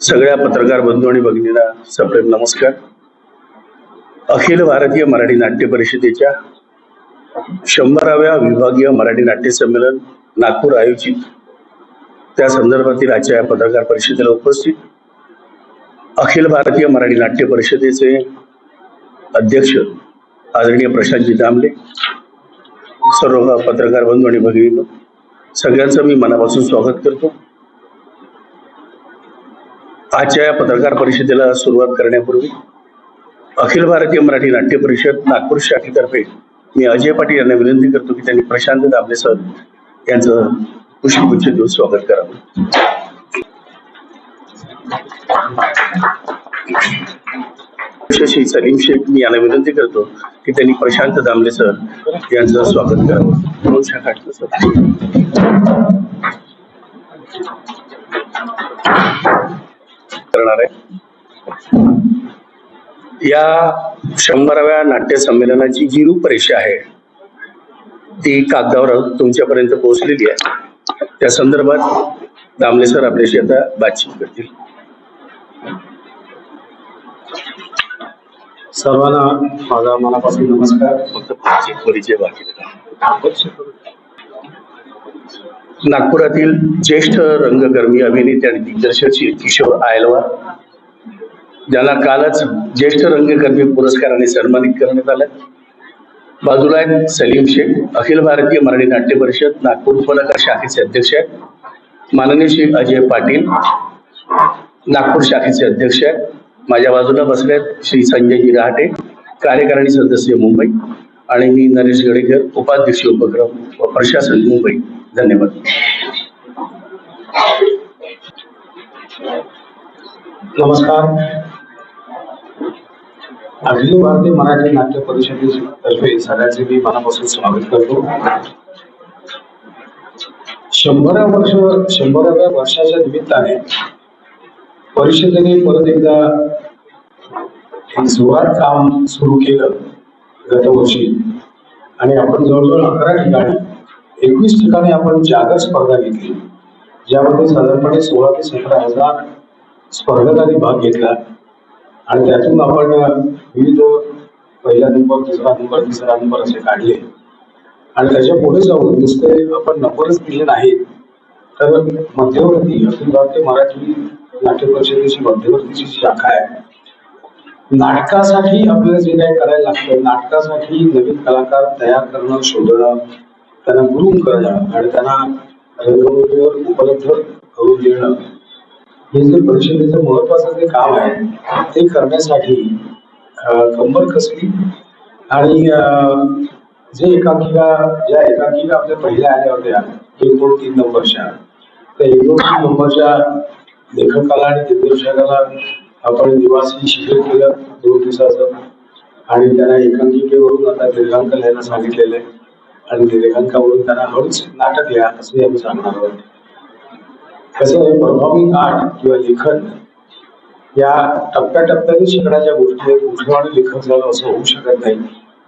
सगळ्या पत्रकार बंधू आणि भगिनींना सप्रेम नमस्कार. अखिल भारतीय मराठी नाट्य परिषदेच्या शंभराव्या विभागीय मराठी नाट्य संमेलन नागपूर आयोजित. त्या संदर्भातील आजच्या या पत्रकार परिषदेला उपस्थित. अखिल भारतीय मराठी नाट्य परिषदेचे अध्यक्ष आदरणीय प्रशांतजी दामले सर्व पत्रकार बंधू आणि भगिनी सगळ्यांचं मी मनापासून स्वागत करतो. आजच्या या पत्रकार परिषदेला सुरुवात करण्यापूर्वी अखिल भारतीय मराठी नाट्य परिषद नागपूर शाखेतर्फे मी अजय पाटील यांना विनंती करतो की त्यांनी प्रशांत दाबले सर यांचं पुष्पगुच्छ देऊन स्वागत करावं श्री सलीम शेख मी यांना विनंती करतो की त्यांनी प्रशांत दामले सर यांचं स्वागत करावं दोन शाखा सर. करणार आहे. या शंभराव्या नाट्य संमेलनाची जी रूपरेषा आहे ती कागदावर तुमच्यापर्यंत पोहोचलेली आहे. त्या संदर्भात दामले सर आपल्याशी आता बातचीत करतील. सर्वांना माझा मनापासून नमस्कार. फक्त परिचय बाकी. नागपुरातील ज्येष्ठ रंगकर्मी अभिनेते आणि दिग्दर्शक किशोर आयलवार. ज्यांना कालच ज्येष्ठ रंगकर्मी पुरस्काराने सन्मानित करण्यात आलं. बाजूला आहेत सलीम शेख अखिल भारतीय मराठी नाट्य परिषद नागपूर उपनगर शाखेचे अध्यक्ष आहेत. माननीय श्री अजय पाटील नागपूर शाखेचे अध्यक्ष आहेत. माझ्या बाजूला बसले आहेत श्री संजय रहाटे कार्यकारिणी सदस्य मुंबई आणि मी नरेश गडेकर उपाध्यक्ष उपक्रम व प्रशासन मुंबई. धन्यवाद. नमस्कार. अखिल भारतीय मराठी नाट्य परिषदेतर्फे सगळ्याचे मी मनापासून स्वागत करतो. शंभरा वर्ष शंभराव्या वर्षाच्या निमित्ताने परिषदेने परत एकदा जोरात काम सुरू केलं गतवर्षी. आणि आपण जवळजवळ अकरा ठिकाणी एकवीस ठिकाणी आपण जागर स्पर्धा घेतली. ज्यामध्ये साधारणपणे सोळा ते सतरा हजार स्पर्धकांनी भाग घेतला. आणि त्यातून आपण विविध पहिला नंबर दुसरा नंबर तिसरा नंबर असे काढले. आणि त्याच्या पुढे जाऊन नुसते आपण नंबरच दिले नाहीत. तर मध्यवर्ती अखिल भारतीय मराठी नाट्य परिषदेची मध्यवर्तीची शाखा आहे. नाटकासाठी आपल्याला जे काही करायला लागतं नाटकासाठी नवीन कलाकार तयार करणं शोधणं त्यांना ग्रूम करणं आणि त्यांना रंगभूमीवर उपलब्ध करून देणं हे जे परिषदेचं महत्वाचं जे काम आहे ते करण्यासाठी कंबर कसली? आणि अं, जे एकांकिका ज्या एकांकिका आपल्या पहिल्या आल्या होत्या एक दोन तीन नंबरच्या? त्या एक दोन तीन नंबरच्या लेखकाला आणि दिग्दर्शकाला आपण निवासी शिबिर केलं दोन दिवसाचं. आणि त्यांना एकांकिकेवरून आता दीर्घांक लिहायला सांगितलेलं आहे. आणि ते रेखांकावरून त्यांना हळूच नाटक लिहा असं आम्ही सांगणार आहोत. तसं आहे प्रभावी आर्ट किंवा लेखन या टप्प्याटप्प्याने शिकण्याच्या गोष्टी आहेत कुठलं आणि लेखन झालं असं होऊ शकत नाही.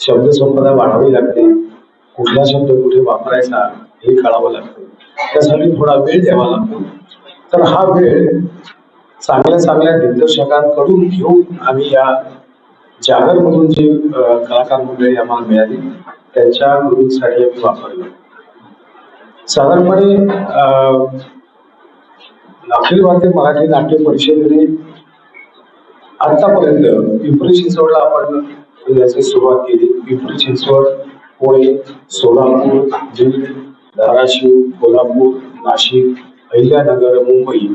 शब्दसंपदा वाढावी लागते. कुठला शब्द कुठे वापरायचा हे कळावं लागतं. त्यासाठी थोडा वेळ द्यावा लागतो. तर हा वेळ चांगल्या चांगल्या दिग्दर्शकांकडून घेऊन आम्ही या जागरमधून जे कलाकार मंडळी आम्हाला मिळाली त्यांच्या गुरुंसाठी आम्ही वापरलं. साधारणपणे अं, अखिल भारतीय मराठी नाट्य परिषदेने आतापर्यंत पिंपरी चिंचवडला आपण याची सुरुवात केली. पिंपरी चिंचवड पुणे सोलापूर बीड धाराशिव कोल्हापूर नाशिक अहिल्यानगर मुंबई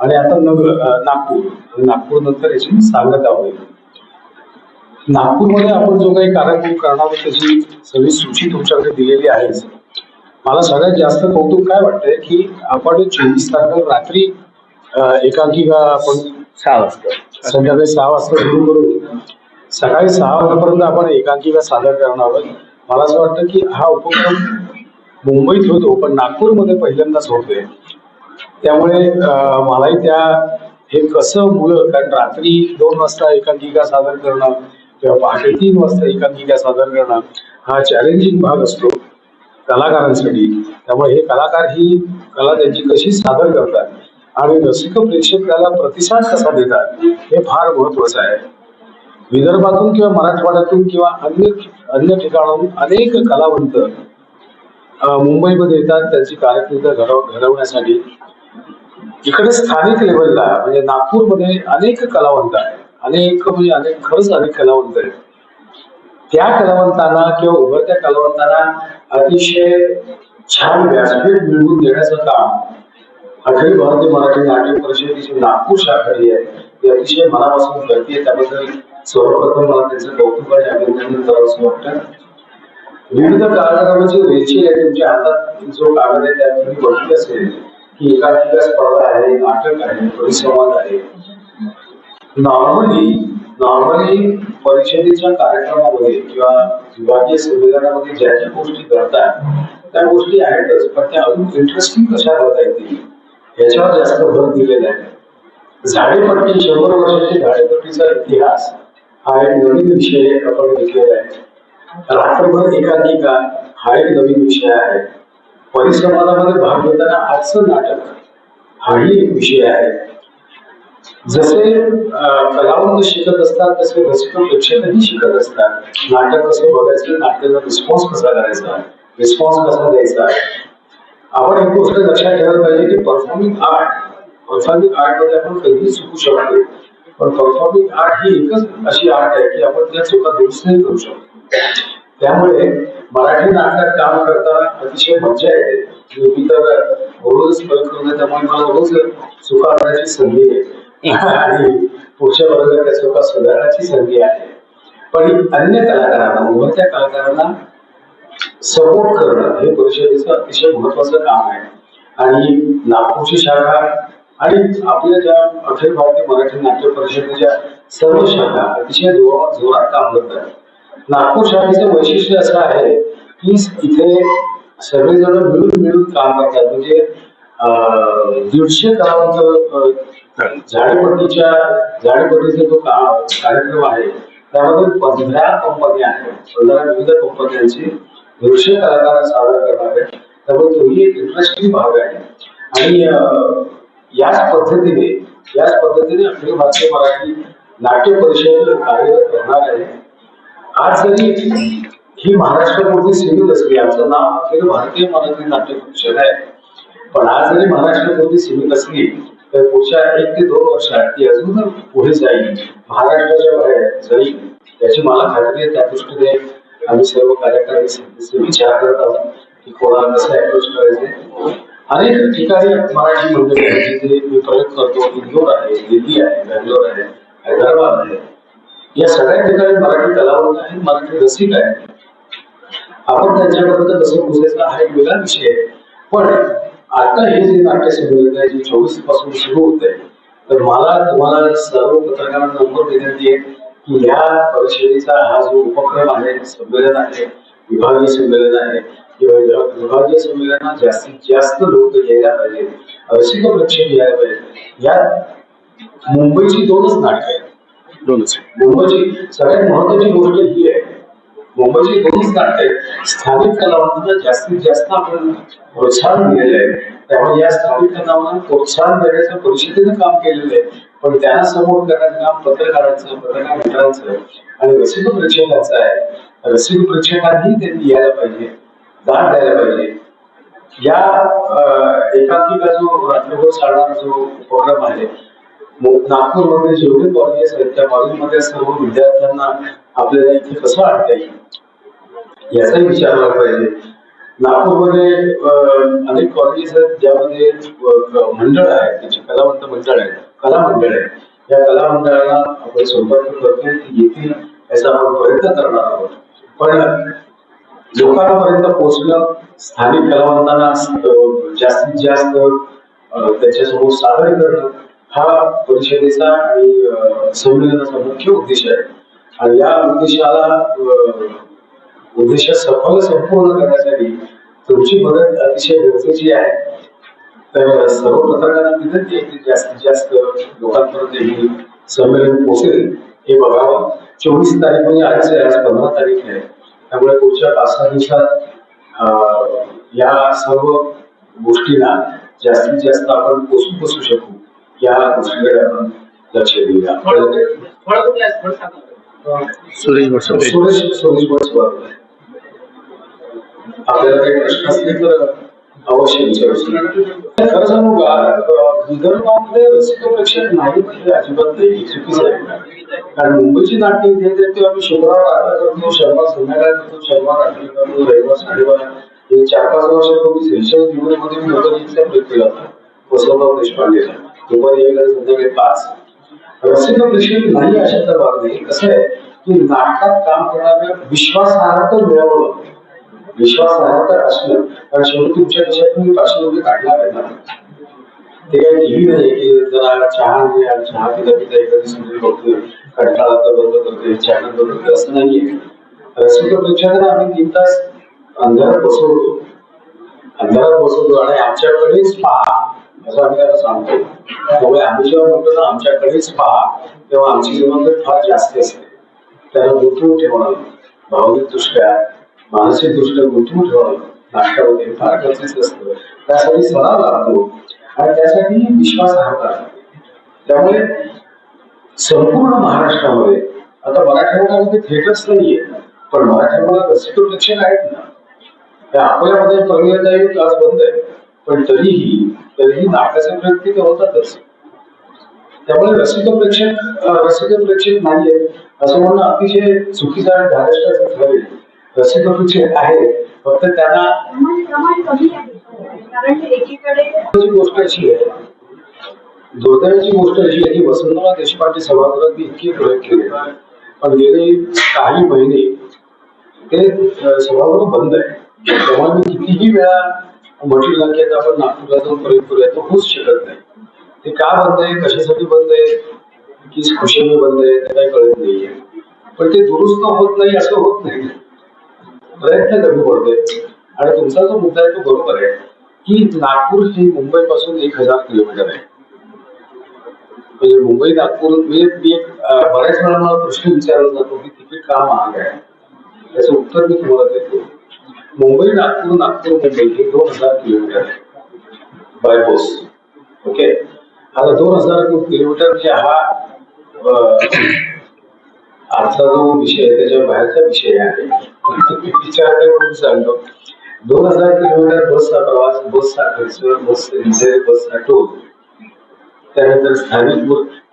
आणि आता नगर नागपूर. आणि नागपूर नंतर याची सांगता होईल नागपूरमध्ये आपण जो काही कार्यक्रम करणार त्याची सगळी सूची तुमच्याकडे दिलेली आहेच. मला सगळ्यात जास्त कौतुक काय वाटतंय की आपण चोवीस तारखेला रात्री एकांकिका आपण सहा वाजता. संध्याकाळी सहा वाजता सुरू करून सकाळी सहा वाजेपर्यंत आपण एकांकिका सादर करणार आहोत. मला असं वाटतं की हा उपक्रम मुंबईत होतो पण नागपूरमध्ये पहिल्यांदाच होतोय. त्यामुळे मलाही त्या हे कसं मुलं कारण रात्री दोन वाजता एकांकिका सादर करणं किंवा पहाटे तीन वाजता एकांकिका सादर करणं हा चॅलेंजिंग भाग असतो कलाकारांसाठी. त्यामुळे हे कलाकार ही कला त्यांची कशी सादर करतात आणि रसिक प्रेक्षक त्याला प्रतिसाद कसा देतात हे फार महत्वाचं आहे. विदर्भातून किंवा मराठवाड्यातून किंवा अन्य अन्य ठिकाणाहून अनेक कलावंत मुंबईमध्ये येतात त्यांची कारकिर्द घडव घडवण्यासाठी इकडे स्थानिक लेवलला म्हणजे नागपूरमध्ये अनेक कलावंत आहेत. अनेक म्हणजे अनेक खरंच अनेक कलावंत आहेत. त्या कलावंतांना किंवा उभरत्या कलावंतांना अतिशय छान व्यासपीठ मिळवून देण्याचं काम अखिल भारतीय मराठी नाट्य परिषदेची नागपूर शाखा जी आहे ती अतिशय मनापासून करते. त्याबद्दल सर्वप्रथम मला त्यांचं कौतुक आणि अभिनंदन करावं असं वाटतं. विविध कार्यक्रमाची रेची आहे तुमच्या हातात जो कागद आहे त्यात तुम्ही बघितलं असेल की एकांकिका स्पर्धा आहे नाटक आहे परिसंवाद आहे. नॉर्मली नॉर्मली परिषदेच्या कार्यक्रमामध्ये किंवा विभागीय संमेलनामध्ये ज्या ज्या गोष्टी करतात त्या गोष्टी आहेतच पण त्या अजून इंटरेस्टिंग कशा करता येतील याच्यावर जास्त भर दिलेला आहे. झाडेपट्टी शंभर वर्षाची झाडेपट्टीचा इतिहास हा एक नवीन विषय आपण घेतलेला आहे. रात्रभर एकांकिका हा एक नवीन विषय आहे. परिसंवादामध्ये भाग घेताना आजचं नाटक हाही एक विषय आहे. जसे कलावंत शिकत असतात तसे रसिक प्रेक्षकही शिकत असतात. नाटक कसं बघायचं नाटकाचा रिस्पॉन्स कसा करायचा? रिस्पॉन्स कसा द्यायचा? आपण एक गोष्ट लक्षात ठेवायला पाहिजे की परफॉर्मिंग आर्ट परफॉर्मिंग आर्टमध्ये आपण कधीही चुकू शकतो. पण परफॉर्मिंग आर्ट ही एकच अशी आर्ट आहे की आपण त्या चुका दुरुस्त नाही करू शकतो. त्यामुळे मराठी नाटकात काम करताना अतिशय मज्जा येते. मी तर रोज करतो त्यामुळे मला रोज चुका करण्याची संधी आहे आणि पुढच्या वर्गात त्या स्वतः सुधारण्याची संधी आहे. पण अन्य कलाकारांना उभरत्या कलाकारांना सपोर्ट करणं हे परिषदेचं अतिशय महत्वाचं काम आहे. आणि नागपूरची शाखा आणि आपल्या ज्या अखिल भारतीय मराठी नाट्य परिषदेच्या सर्व शाखा अतिशय जोरात काम करतात. नागपूर शाखेचं वैशिष्ट्य असं आहे की इथे सगळेजण मिळून मिळून काम करतात. म्हणजे दीडशे कलावंत अं, झाडेपट्टीच्या जो का- कार्यक्रम आहे त्यामध्ये पंधरा कंपन्या आहेत. पंधरा विविध कंपन्यांची दीडशे कलाकार सादर करणार आहेत. त्यामुळे तोही एक इंटरेस्टिंग भाग आहे. आणि याच पद्धतीने याच पद्धतीने अखिल भारतीय मराठी नाट्य परिषद कार्यरत करणार आहे. आज जरी ही महाराष्ट्रापुरती सीमित असली आमचं नाव अखिल भारतीय मराठी नाट्य परिषद आहे. पण आज जरी महाराष्ट्रापुरती सीमित असली तर पुढच्या एक ते दोन वर्षात ती अजून पुढे जाईल. महाराष्ट्राच्या बाहेर जाईल. याची मला खात्री आहे. त्या दृष्टीने आम्ही सर्व कार्यकारी सदस्य विचार करत आहोत की कोणाला कसं अप्रोच करायचे अनेक ठिकाणी मराठी मंडळी आहे जिथे मी प्रयत्न करतो. इंदोर आहे दिल्ली आहे बँगलोर आहे हैदराबाद आहे. या सगळ्या ठिकाणी मराठी कलावंत आहेत मराठी रसिक आहेत आपण त्यांच्यापर्यंत कसं पोहोचायचं हा एक वेगळा विषय आहे. पण आता हे जे नाट्य संमेलन आहे जे चोवीसपासून सुरू होत आहे तर मला तुम्हाला सर्व पत्रकारांना नंबर देण्यात येईल की ह्या परिषदेचा हा जो उपक्रम आहे संमेलन आहे विभागीय संमेलन आहे किंवा या विभागीय संमेलनात जास्तीत जास्त लोक यायला पाहिजे रसिक प्रेक्षक यायला पाहिजे यात मुंबईची दोनच नाटक आहेत. दोनच मुंबईची सगळ्यात महत्वाची गोष्ट ही आहे मुंबईची दोनच नाटक स्थानिक कलावंतांना जास्तीत जास्त आपण प्रोत्साहन दिलेलं आहे. त्यामुळे या स्थानिक कलावंतांना प्रोत्साहन देण्याचं परिषदेनं काम केलेलं आहे. पण त्यांना समोर करण्याचं काम पत्रकारांचं पत्रकार मित्रांचं आणि रसिक प्रेक्षकांचं आहे. रसिक प्रेक्षकांनी त्यांनी यायला पाहिजे दाद द्यायला पाहिजे. या एकांकिका जो रात्रभर चालणारा जो उपक्रम आहे नागपूरमध्ये जेवढे कॉलेजेस आहेत त्या कॉलेजमध्ये सर्व विद्यार्थ्यांना आपल्याला इथे कसं आणता येईल? याचा विचारला पाहिजे. नागपूरमध्ये अनेक कॉलेजेस आहेत ज्यामध्ये मंडळ आहे त्याची कलावंत मंडळ आहे कला मंडळ आहे या कला मंडळाला आपण संपर्क करतो की येतील याचा आपण प्रयत्न करणार आहोत. पण लोकांपर्यंत पोहोचणं स्थानिक कलावंतांना जास्तीत जास्त त्याच्यासमोर सादर करणं हा परिषदेचा आणि संमेलनाचा मुख्य उद्देश आहे. आणि या उद्देशाला अं, उद्देश सफल संपूर्ण करण्यासाठी तुमची मदत अतिशय गरजेची आहे. तर सर्व पत्रकारांना विनंती आहे की जास्तीत जास्त लोकांपर्यंत हे संमेलन पोहोचेल हे बघावं. चोवीस तारीख म्हणजे आज आहे, आज पंधरा तारीख आहे. त्यामुळे पुढच्या पाच सहा दिवसात अं, या सर्व गोष्टींना जास्तीत जास्त आपण पोचू पोचू शकू. या गोष्टीकडे आपण लक्ष देऊया. फळ फळ कुठले आहेत? फळ सांगा. सुरेश भटसोडे सुरेश सुरेश भट बरोबर आहे. आपल्याला काही प्रश्न असतील तर अवश्य विचारू शकता. खरं सांगू का अं, विदर्भामध्ये रसिक प्रेक्षक नाही म्हणजे अजिबात नाही चुकीचं आहे कारण मुंबईची नाट्य इथे येते तेव्हा आम्ही शुक्रवार रात्र करतो शनिवार संध्याकाळ करतो शनिवार रात्री करतो रविवार साडेबारा हे चार पाच वर्षापूर्वी सेशन्स दिवसमध्ये मी नोकरीचा प्रयत्न केला होता वसंतराव देशपांडेला दुपारी एक आणि संध्याकाळी पाच रसिक प्रेक्षक नाही अशा तर भाग नाही कसं आहे? की नाटकात काम करणाऱ्या विश्वासार्हता मिळवणं विश्वासार्हता असणं कारण शेवटी तुमच्या देशात तुम्ही पाचशे रुपये काढणार आहे ते काही टीव्ही नाही की जरा चहा नाही आणि चहा पिता पिता एखादी सिरियल बघतोय. कंटाळा तर बंद करतोय चॅनल बंद करतोय असं नाहीये. रसिक प्रेक्षकांना आम्ही तीन तास अंधारात बसवतो. अंधारात बसवतो आणि आमच्याकडेच पहा. याचा आम्ही त्याला सांगतो. त्यामुळे आम्ही जेव्हा म्हणतो ना आमच्याकडेच पहा तेव्हा आमची जीवनगत फार जास्त असते. त्याला गुंतवून ठेवणं भावनिक दृष्ट्या मानसिक दृष्ट्या गुंतवून ठेवणं नाश्ता वगैरे फार गरजेचं असतं. त्यासाठी सराव लागतो आणि त्यासाठी विश्वासार्हता लागते. त्यामुळे संपूर्ण महाराष्ट्रामध्ये आता मराठवाड्यामध्ये थिएटर्स नाहीये पण मराठवाड्यात रसिक प्रेक्षक आहेत ना. त्या अकोल्यामध्ये परमियाताई क्लास बंद आहे. पण तरीही तरीही नाटकाचे प्रयत्न तिथे होतातच त्यामुळे रसिक प्रेक्षक रसिक प्रेक्षक नाहीये. असं म्हणणं अतिशय चुकीचं आणि धाराष्ट्राचं ठरेल रसिक प्रेक्षक आहे फक्त त्यांना ते गोष्ट अशी आहे दुर्दैवाची गोष्ट अशी आहे की वसंतराव देशपांडे सभागृहात इतके प्रयोग केले. पण गेले काही महिने ते सभागृह बंद आहे. तेव्हा मी कितीही वेळा मोठी संख्येत आपण नागपूरला जाऊन प्रयोग करूया. तो होऊच शकत नाही. ते का बंद आहे? कशासाठी बंद आहे? की खुशीने बंद आहे? ते काही कळत नाहीये. पण ते दुरुस्त होत नाही असं होत नाही. प्रयत्न कमी पडतोय. आणि तुमचा जो मुद्दा आहे तो बरोबर आहे. की नागपूर हे मुंबई पासून एक हजार किलोमीटर आहे. म्हणजे मुंबई नागपूर मी मी बऱ्याच वेळा मला प्रश्न विचारला जातो की तिकीट का महाग आहे? त्याचं उत्तर मी तुम्हाला देतो. मुंबई नागपूर नागपूर मुंबई दोन हजार किलोमीटर बाय बस ओके आता दोन हजार किलोमीटर म्हणजे हा आजचा जो विषय आहे त्याच्या बाहेरचा विषय आहे. तुम्ही विचारले म्हणून सांगतो. दोन हजार किलोमीटर बसचा प्रवास बसचा खर्च बस डिझेल बसचा टोल त्यानंतर स्थानिक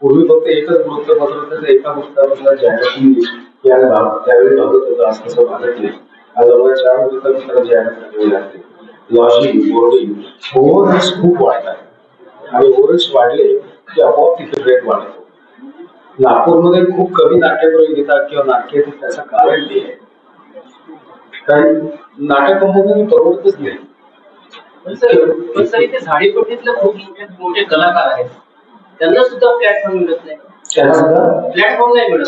पूर्वी फक्त एकच वृत्तपत्र होतं एका वृत्तपत्रात जाहिराती या भाग त्यावेळी भागत होता असं भागत नाही. आज लॉजिंग बोर्डिंग ओव्हरहेड्स खूप वाढतात. आणि ओव्हरहेड्स वाढले की आपोआप तिथे रेट वाढतो. नागपूरमध्ये खूप कमी नाट्यप्रयोग येतात किंवा नाट्य त्याचं कारण ते आहे. कारण नाटक कंपनी परवडतच नाही. पण सर इथे झाडीपट्टीतले खूप मोठे कलाकार आहेत. त्यांना सुद्धा प्लॅटफॉर्म मिळत नाही. प्लॅटफॉर्म नाही मिळत.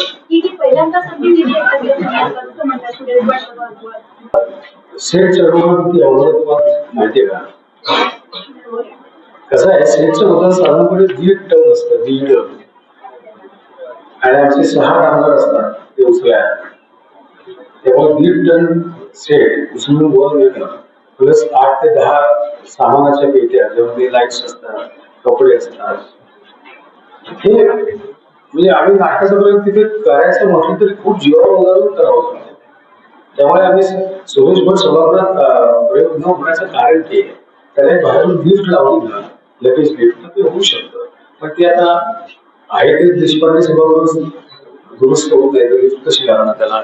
की? अवघड कसं आहे? सेटचं वजन साधारणपणे दीड टन असतं दीड आणि आमचे सहा कामगार असतात ते उचलाय त्यामुळे दीड टन सेट उचलून वर प्लस आठ ते दहा सामानाच्या पेट्या ज्यामध्ये लाईट्स असतात कपडे असतात. हे म्हणजे आम्ही नाटकाचा प्रयोग तिथे करायचं म्हटलं तरी खूप जीवावर उदाहरण करावं लागतं त्यामुळे आम्ही सुरेश भट सभागृहात प्रयोग न होण्याचं कारण ते. त्याने त्याला बाहेरून गिफ्ट लावली ना लगेच गिफ्ट ते होऊ शकतं. पण ते आता आहे ते देशपांडे सभागृह दुरुस्त होऊन जायचं गिफ्ट कशी लावणार त्याला?